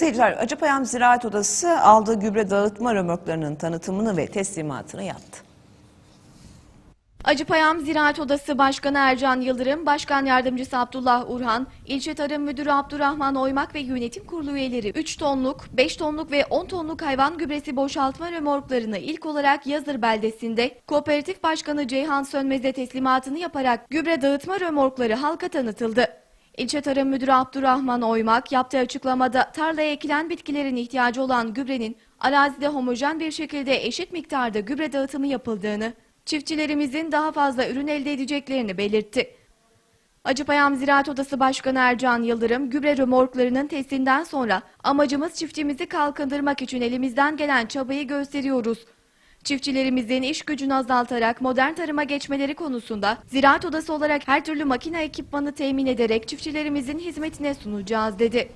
seyirciler, Acıpayam Ziraat Odası aldığı gübre dağıtma römorklarının tanıtımını ve teslimatını yaptı. Acıpayam Ziraat Odası Başkanı Ercan Yıldırım, Başkan Yardımcısı Abdullah Urhan, İlçe Tarım Müdürü Abdurrahman Oymak ve yönetim kurulu üyeleri 3 tonluk, 5 tonluk ve 10 tonluk hayvan gübresi boşaltma römorklarını ilk olarak Yazır beldesinde Kooperatif Başkanı Ceyhan Sönmez'e teslimatını yaparak gübre dağıtma römorkları halka tanıtıldı. İlçe Tarım Müdürü Abdurrahman Oymak yaptığı açıklamada tarlaya ekilen bitkilerin ihtiyacı olan gübrenin arazide homojen bir şekilde eşit miktarda gübre dağıtımı yapıldığını, çiftçilerimizin daha fazla ürün elde edeceklerini belirtti. Acıpayam Ziraat Odası Başkanı Ercan Yıldırım, gübre römorklarının testinden sonra amacımız çiftçimizi kalkındırmak için elimizden gelen çabayı gösteriyoruz. Çiftçilerimizin iş gücünü azaltarak modern tarıma geçmeleri konusunda Ziraat Odası olarak her türlü makine ekipmanı temin ederek çiftçilerimizin hizmetine sunacağız dedi.